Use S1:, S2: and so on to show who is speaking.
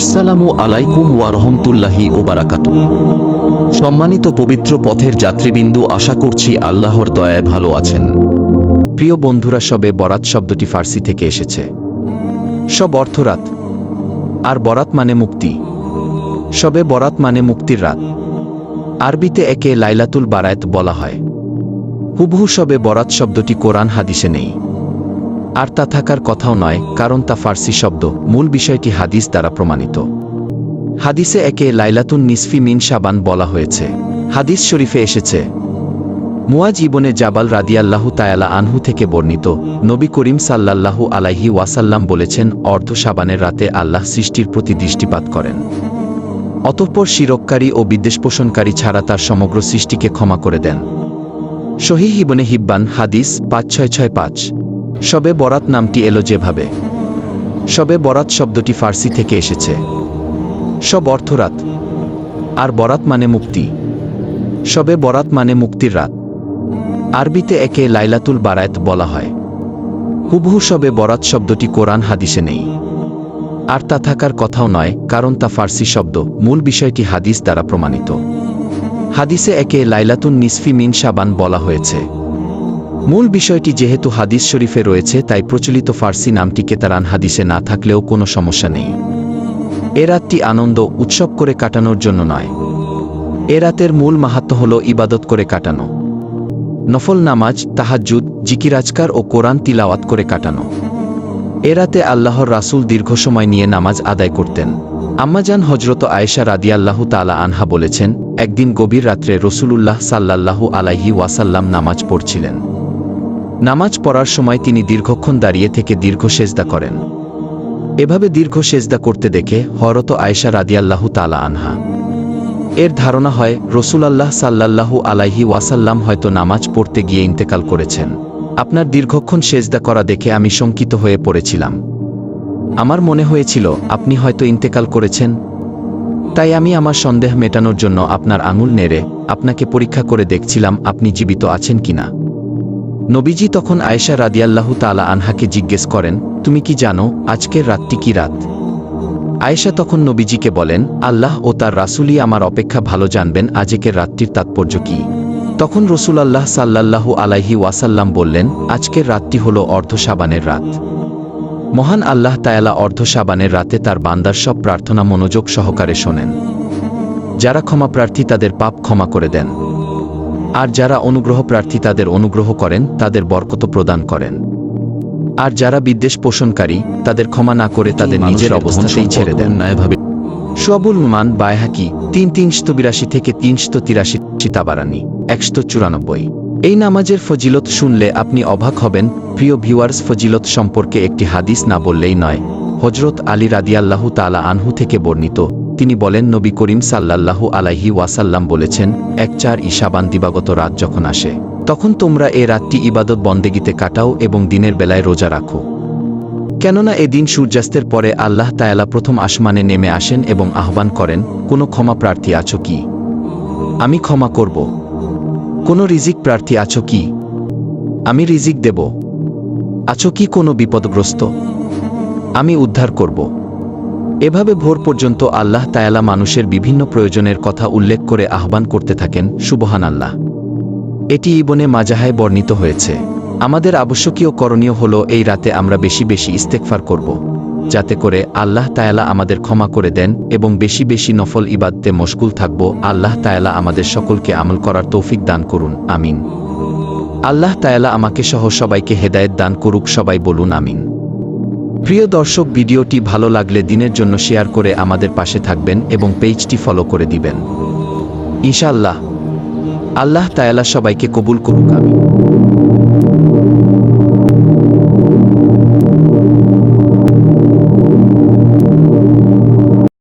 S1: আসসালামু আলাইকুম ওয়া রহমতুল্লাহি ওবারাকাত সম্মানিত পবিত্র পথের যাত্রীবিন্দু, আশা করছি আল্লাহর দয়ায় ভালো আছেন। প্রিয় বন্ধুরা, সবে বরাত শব্দটি ফার্সি থেকে এসেছে। সব অর্থ রাত আর বরাত মানে মুক্তি। সবে বরাত মানে মুক্তির রাত। আরবিতে একে লাইলাতুল বারায়াত বলা হয়। হুবহু সবে বরাত শব্দটি কোরআন হাদিসে নেই। আর তা থাকার কথাও নয়, কারণ তা ফার্সি শব্দ, মূল বিষয়টি হাদিস দ্বারা প্রমাণিত। হাদিসে একে লাইলাতুন নিসফি মিন সাবান বলা হয়েছে। হাদিস শরীফে এসেছে, মুয়াজ ইবনে জাবাল রাদিয়াল্লাহু তায়ালা আনহু থেকে বর্ণিত, নবী করিম সাল্লাল্লাহু আলাইহি ওয়াসাল্লাম বলেছেন, অর্ধ সাবানের রাতে আল্লাহ সৃষ্টির প্রতি দৃষ্টিপাত করেন। অতঃপর শিরককারী ও বিদ্বেষ পোষণকারী ছাড়া তার সমগ্র সৃষ্টিকে ক্ষমা করে দেন। শহীদ ইবনে হিব্বান হাদিস পাঁচ ছয় ছয় পাঁচ। সবে বরাত নামটি এলো যেভাবে। সবে বরাত শব্দটি ফার্সি থেকে এসেছে। সব অর্থরাত। আর বরাত মানে মুক্তি। সবে বরাত মানে মুক্তির রাত। আরবিতে একে লাইলাতুল বারায়াত বলা হয়। হুবহু শবে বরাত শব্দটি কোরআন হাদিসে নেই। আর তা থাকার কথাও নয়, কারণ তা ফার্সি শব্দ, মূল বিষয়টি হাদিস দ্বারা প্রমাণিত। হাদিসে একে লাইলাতুন নিসফি মিন সাবান বলা হয়েছে। মূল বিষয়টি যেহেতু হাদিস শরীফে রয়েছে, তাই প্রচলিত ফার্সি নামটি কেতারান হাদিসে না থাকলেও কোনো সমস্যা নেই। এ রাতটি আনন্দ, উৎসব করে কাটানোর জন্য নয়। এ রাতের মূল মাহাত্ম হল ইবাদত করে কাটানো। নফল নামাজ, তাহাজ্জুদ জিকিরাজকার ও কোরআন তিলাওয়াত করে কাটানো। এ রাতে আল্লাহর রাসূল দীর্ঘ সময় নিয়ে নামাজ আদায় করতেন। আম্মাজান হজরত আয়েশা রাদিয়াল্লাহু তালা আনহা বলেছেন, একদিন গভীর রাত্রে রসুলুল্লাহ সাল্লাল্লাহু আলাইহি ওয়াসাল্লাম নামাজ পড়ছিলেন। নামাজ পড়ার সময় তিনি দীর্ঘক্ষণ দাঁড়িয়ে থেকে দীর্ঘ সেজদা করেন। এভাবে দীর্ঘ সেজদা করতে দেখে হরত আয়েশা রাদিয়াল্লাহু তালা আনহা। এর ধারণা হয়, রসুলাল্লাহ সাল্লাল্লাহু আলাইহি ওয়াসাল্লাম হয়তো নামাজ পড়তে গিয়ে ইন্তেকাল করেছেন। আপনার দীর্ঘক্ষণ সেজদা করা দেখে আমি শঙ্কিত হয়ে পড়েছিলাম। আমার মনে হয়েছিল, আপনি হয়তো ইন্তেকাল করেছেন। তাই আমি আমার সন্দেহ মেটানোর জন্য আপনার আঙুল নেড়ে আপনাকে পরীক্ষা করে দেখছিলাম আপনি জীবিত আছেন কিনা। নবীজি তখন আয়েশা রাদিয়াল্লাহু তালা আনহাকে জিজ্ঞেস করেন, তুমি কি জানো আজকের রাতটি কি রাত? আয়েশা তখন নবীজিকে বলেন, আল্লাহ ও তার রাসুলই আমার অপেক্ষা ভালো জানবেন আজকের রাতটির তাৎপর্য কি। তখন রসুল আল্লাহ সাল্লাল্লাহু আলাইহি ওয়াসাল্লাম বললেন, আজকের রাতটি হল অর্ধ সাবানের রাত। মহান আল্লাহ তায়ালা অর্ধ সাবানের রাতে তার বান্দার সব প্রার্থনা মনোযোগ সহকারে শোনেন। যারা ক্ষমা প্রার্থী তাদের পাপ ক্ষমা করে দেন। আর যারা অনুগ্রহ প্রার্থী তাদের অনুগ্রহ করেন তাদের বরকত প্রদান করেন। আর যারা বিদ্বেষ পোষণকারী তাদের ক্ষমা না করে তাদের নিজের অবস্থাতেই ছেড়ে দেন। ন্যায়ভাবে সোয়াবুল মান বায়হাকি তিন তিনশত বিরাশি থেকে তিনশত তিরাশি চিতাবারানি একশো চুরানব্বই। এই নামাজের ফজিলত শুনলে আপনি অবাক হবেন প্রিয় ভিউয়ার্স ফজিলত সম্পর্কে একটি হাদিস না বললেই নয়। হজরত আলী রাদিয়াল্লাহু তালা আনহু থেকে বর্ণিত তিনি বলেন, নবী করিম সাল্লাল্লাহু আলাইহি ওয়াসাল্লাম বলেছেন, এক চার ঈশাবান দিবাগত রাত যখন আসে, তখন তোমরা এ রাতটি ইবাদত বন্দেগিতে কাটাও এবং দিনের বেলায় রোজা রাখো। কেননা এদিন সূর্যাস্তের পরে আল্লাহ তায়ালা প্রথম আসমানে নেমে আসেন এবং আহ্বান করেন, কোনো ক্ষমা প্রার্থী আছো কি? আমি ক্ষমা করব। কোনো রিজিক প্রার্থী আছো কি? আমি রিজিক দেব। আছো কি কোনো বিপদগ্রস্ত? আমি উদ্ধার করব। এভাবে ভোর পর্যন্ত আল্লাহ তায়ালা মানুষের বিভিন্ন প্রয়োজনের কথা উল্লেখ করে আহ্বান করতে থাকেন সুবহান আল্লাহ এটি ইবনে মাজাহায় বর্ণিত হয়েছে। আমাদের আবশ্যকীয় করণীয় হল এই রাতে আমরা বেশি বেশি ইস্তেকফার করব, যাতে করে আল্লাহ তায়ালা আমাদের ক্ষমা করে দেন এবং বেশি বেশি নফল ইবাদতে মশগুল থাকব। আল্লাহ তায়ালা আমাদের সকলকে আমল করার তৌফিক দান করুন, আমিন। আল্লাহ তায়ালা আমাকে সহ সবাইকে হেদায়েত দান করুক, সবাই বলুন, আমিন। প্রিয় দর্শক, ভিডিওটি ভালো লাগলে দিনের জন্য শেয়ার করে আমাদের পাশে থাকবেন এবং পেজটি ফলো করে দিবেন। ইনশাআল্লাহ। আল্লাহ তায়ালা সবাইকে কবুল করুক, আমিন।